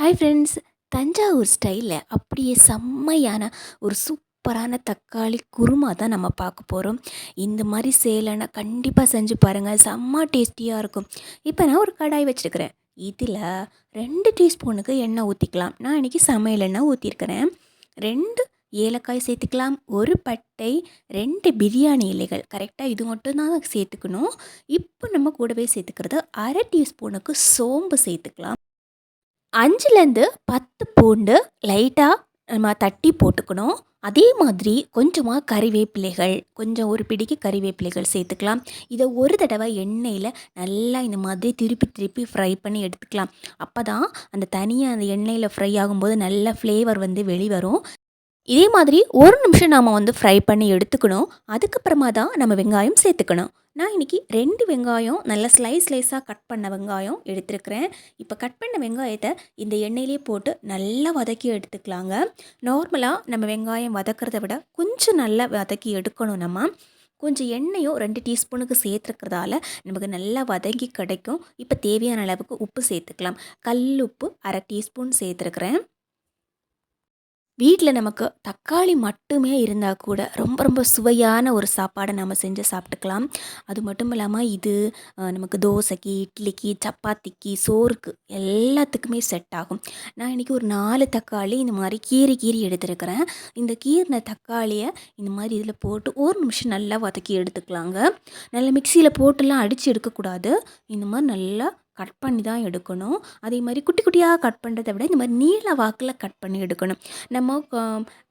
Hi friends Thanjavur ஸ்டைலில் அப்படியே செம்மையான ஒரு சூப்பரான தக்காளி குருமா தான் நம்ம பார்க்க போகிறோம் இந்த மாதிரி சேலைனா கண்டிப்பாக செஞ்சு பாருங்கள் செம்ம டேஸ்டியாக இருக்கும். இப்போ நான் ஒரு கடாய் வச்சுருக்கிறேன். இதில் ரெண்டு டீஸ்பூனுக்கு எண்ணெய் ஊற்றிக்கலாம் நான் இன்றைக்கி சமையல் எண்ணெய் ஊற்றிருக்கிறேன் ரெண்டு ஏலக்காய் சேர்த்துக்கலாம். ஒரு பட்டை ரெண்டு பிரியாணி இலைகள். கரெக்டாக இது மட்டும் தான் சேர்த்துக்கணும். இப்போ நம்ம கூடவே சேர்த்துக்கிறது அரை டீஸ்பூனுக்கு சோம்பு சேர்த்துக்கலாம். அஞ்சுலேருந்து பத்து பூண்டு லைட்டாக நம்ம தட்டி போட்டுக்கணும். அதே மாதிரி கொஞ்சமாக கறிவேப்பிலைகள் கொஞ்சம் ஒரு பிடிக்கு கறிவேப்பிலைகள் சேர்த்துக்கலாம். இதை ஒரு தடவை எண்ணெயில் நல்லா இந்த மாதிரி திருப்பி திருப்பி ஃப்ரை பண்ணி எடுத்துக்கலாம். அப்போ தான் அந்த தனியாக அந்த எண்ணெயில் ஃப்ரை ஆகும்போது நல்ல ஃப்ளேவர் வந்து வெளிவரும். இதே மாதிரி ஒரு நிமிஷம் நாம் வந்து ஃப்ரை பண்ணி எடுத்துக்கணும். அதுக்கப்புறமா தான் நம்ம வெங்காயம் சேர்த்துக்கணும். நான் இன்றைக்கி ரெண்டு வெங்காயம் நல்ல ஸ்லைஸ் ஸ்லைஸாக கட் பண்ண வெங்காயம் எடுத்துருக்கிறேன். இப்போ கட் பண்ண வெங்காயத்தை இந்த எண்ணெயிலே போட்டு நல்லா வதக்கி எடுத்துக்கலாங்க. நார்மலாக நம்ம வெங்காயம் வதக்கிறத விட கொஞ்சம் நல்லா வதக்கி எடுக்கணும் நம்ம. கொஞ்சம் எண்ணெயும் ரெண்டு டீஸ்பூனுக்கு சேர்த்துருக்கிறதால நமக்கு நல்லா வதங்கி கிடைக்கும். இப்போ தேவையான அளவுக்கு உப்பு சேர்த்துக்கலாம். கல் உப்பு அரை டீஸ்பூன் சேர்த்துருக்குறேன். வீட்டில் நமக்கு தக்காளி மட்டுமே இருந்தால் கூட ரொம்ப ரொம்ப சுவையான ஒரு சாப்பாடை நம்ம செஞ்சு சாப்பிட்டுக்கலாம். அது மட்டும் இல்லாமல் இது நமக்கு தோசைக்கு இட்லிக்கு சப்பாத்திக்கு சோறுக்கு எல்லாத்துக்குமே செட் ஆகும். நான் இன்றைக்கி ஒரு நாலு தக்காளி இந்த மாதிரி கீறி கீறி எடுத்துருக்கிறேன். இந்த கீறின தக்காளியை இந்த மாதிரி இதில் போட்டு ஒரு நிமிஷம் நல்லா வதக்கி எடுத்துக்கலாங்க. நல்லா மிக்சியில் போட்டுலாம் அடித்து எடுக்கக்கூடாது. இந்த மாதிரி நல்லா கட் பண்ணி தான் எடுக்கணும். அதே மாதிரி குட்டி குட்டியாக கட் பண்ணுறதை விட இந்த மாதிரி நீள வாக்கில் கட் பண்ணி எடுக்கணும். நம்ம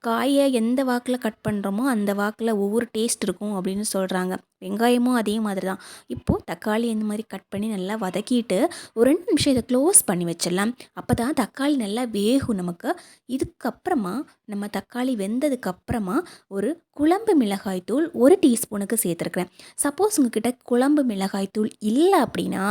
காயை எந்த வாக்கில் கட் பண்ணுறோமோ அந்த வாக்கில் ஒவ்வொரு டேஸ்ட் இருக்கும் அப்படின்னு சொல்கிறாங்க வெங்காயமும் அதே மாதிரி தான். இப்போது தக்காளி இந்த மாதிரி கட் பண்ணி நல்லா வதக்கிட்டு ஒரு ரெண்டு நிமிஷம் இதை க்ளோஸ் பண்ணி வச்சிடலாம். அப்போ தான் தக்காளி நல்லா வேகும் நமக்கு. இதுக்கப்புறமா நம்ம தக்காளி வெந்ததுக்கப்புறமா ஒரு குழம்பு மிளகாய் தூள் ஒரு டீஸ்பூனுக்கு சேர்த்துருக்குறேன். சப்போஸ் உங்ககிட்ட குழம்பு மிளகாய் தூள் இல்லை அப்படின்னா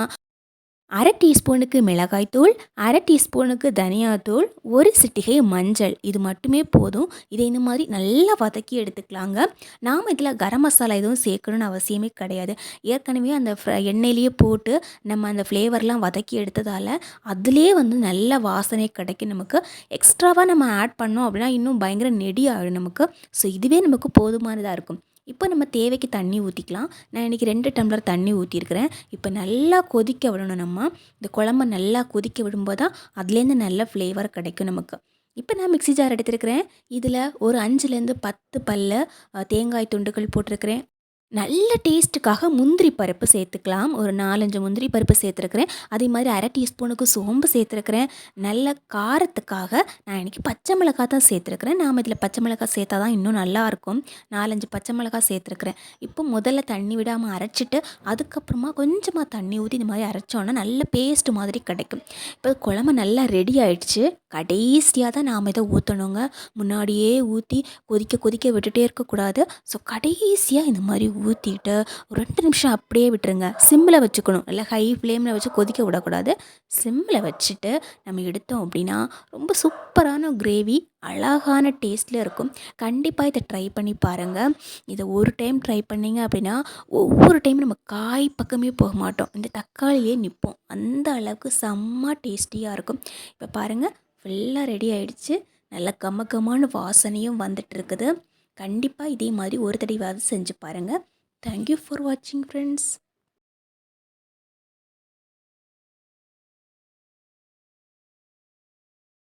அரை டீஸ்பூனுக்கு மிளகாய்த்தூள் அரை டீஸ்பூனுக்கு தனியாத்தூள் ஒரு சிட்டிகை மஞ்சள். இது மட்டுமே போதும். இதை இந்த மாதிரி நல்லா வதக்கி எடுத்துக்கலாங்க. நாம் இதில் கரம் மசாலா எதுவும் சேர்க்கணும்னு அவசியமே கிடையாது. ஏற்கனவே அந்த எண்ணெயிலேயே போட்டு நம்ம அந்த ஃப்ளேவர்லாம் வதக்கி எடுத்ததால் அதுலேயே வந்து நல்ல வாசனை கிடைக்கும் நமக்கு. எக்ஸ்ட்ராவாக நம்ம ஆட் பண்ணோம் அப்படின்னா இன்னும் பயங்கர நெடி ஆகிடும் நமக்கு. ஸோ இதுவே நமக்கு போதுமானதாக இருக்கும். இப்போ நம்ம தேவைக்கு தண்ணி ஊற்றிக்கலாம் நான் இன்றைக்கி ரெண்டு டம்ளர் தண்ணி ஊற்றிருக்கிறேன் இப்போ நல்லா கொதிக்க விடணும் நம்ம. இந்த குழம்ப நல்லா கொதிக்க விடும்போது தான் அதுலேருந்து நல்ல ஃப்ளேவர் கிடைக்கும் நமக்கு. இப்போ நான் மிக்சி ஜார் எடுத்துருக்கிறேன். இதில் ஒரு அஞ்சுலேருந்து பத்து பல்ல தேங்காய் துண்டுகள் போட்டிருக்கிறேன். நல்ல டேஸ்ட்டுக்காக முந்திரி பருப்பு சேர்த்துக்கலாம். ஒரு நாலஞ்சு முந்திரி பருப்பு சேர்த்துருக்குறேன். அதே மாதிரி அரை டீஸ்பூனுக்கு சோம்பு சேர்த்துருக்குறேன். நல்ல காரத்துக்காக நான் இன்றைக்கி பச்சை மிளகாய் தான் சேர்த்துருக்குறேன். நாம் இதில் பச்சை மிளகாய் சேர்த்தா தான் இன்னும் நல்லாயிருக்கும் நாலஞ்சு பச்சை மிளகாய் சேர்த்துருக்குறேன். இப்போ முதல்ல தண்ணி விடாமல் அரைச்சிட்டு அதுக்கப்புறமா கொஞ்சமாக தண்ணி ஊற்றி இந்த மாதிரி அரைச்சோன்னா நல்ல பேஸ்ட் மாதிரி கிடைக்கும். இப்போ குழம்பு நல்லா ரெடி ஆயிடுச்சு. கடைசியாக தான் நாம் இதை ஊற்றணுங்க முன்னாடியே ஊற்றி கொதிக்க கொதிக்க விட்டுட்டே இருக்கக்கூடாது. ஸோ கடைசியாக இந்த மாதிரி ஊற்றிட்டு ஒரு ரெண்டு நிமிஷம் அப்படியே விட்டுருங்க. சிம்மில் வச்சுக்கணும். இல்லை ஹை ஃப்ளேமில் வச்சு கொதிக்க விடக்கூடாது. சிம்மில் வச்சுட்டு நம்ம எடுத்தோம் அப்படின்னா ரொம்ப சூப்பரான கிரேவி அழகான டேஸ்ட்டில் இருக்கும். கண்டிப்பாக இதை ட்ரை பண்ணி பாருங்கள் இதை ஒரு டைம் ட்ரை பண்ணிங்க அப்படின்னா ஒவ்வொரு டைம் நம்ம காய் பக்கமே போக மாட்டோம். இந்த தக்காளியே நிற்போம் அந்த அளவுக்கு செம்ம டேஸ்டியாக இருக்கும். இப்போ பாருங்கள் ஃபுல்லாக ரெடி ஆகிடுச்சு நல்ல கம்ம வாசனையும் வந்துட்டுருக்குது. கண்டிப்பாக இதே மாதிரி ஒரு தடவையாவது செஞ்சு பாருங்கள் தேங்க்யூ ஃபார் வாட்சிங் ஃப்ரெண்ட்ஸ்